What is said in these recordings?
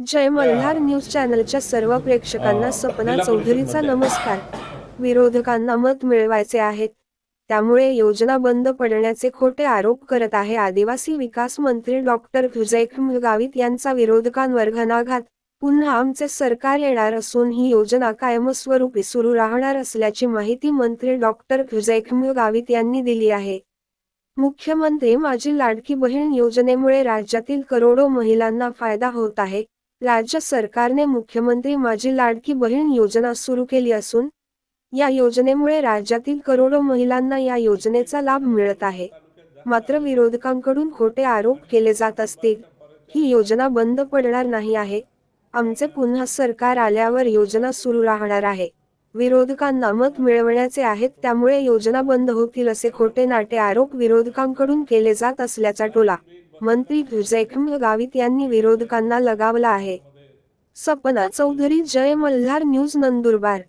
जय Malhar news चॅनलच्या सर्व प्रेक्षकांना सपना चौधरीचा नमस्कार. विरोधकांना मत मिळवायचे आहेत त्यामुळे योजना बंद पडण्याचे खोटे आरोप करत आहे आदिवासी विकास मंत्री डॉक्टर विजय गावित यांचा विरोधकांवर घनाघात पुन्हा आमचे सरकार येणार असून ही योजना कायमस्वरूपी सुरू राहणार असल्याची माहिती मंत्री डॉक्टर हुजैक गावित यांनी दिली आहे. मुख्यमंत्री माझी लाडकी बहीण योजनेमुळे राज्यातील करोडो महिलांना फायदा होत आहे. राज्य सरकारने मुख्यमंत्री माझी लाडकी बहीण योजना सुरू केली असून या योजनेमुळे राज्यातील करोडो महिलांना या योजनेचा लाभ मिळत आहे. मात्र विरोधकांकडून खोटे आरोप केले जात असतील. ही योजना बंद पडणार नाही आहे. आमचे पुन्हा सरकार आल्यावर योजना सुरू राहणार आहे. विरोधकांना मत मिळवण्याचे आहेत त्यामुळे योजना बंद होतील असे खोटे नाटे आरोप विरोधकांकडून केले जात असल्याचा टोला. मंत्री जैखम गावित यांनी विरोधकांना लगावला आहे. सपना चौधरी जय मल्हार न्यूज नंदुरबार.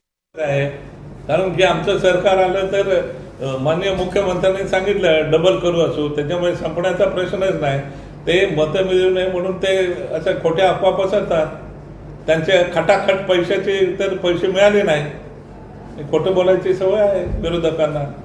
कारण की आमचं सरकार आलं तर माननीय मुख्यमंत्र्यांनी सांगितलं डबल करू असू. त्याच्यामुळे संपण्याचा प्रश्नच नाही. ते मतं मिळू नये म्हणून ते अशा खोट्या अफवा पसरतात. त्यांचे खटाखट पैशाचे तर पैसे मिळाले नाही. खोटं बोलायची सवय आहे विरोधकांना.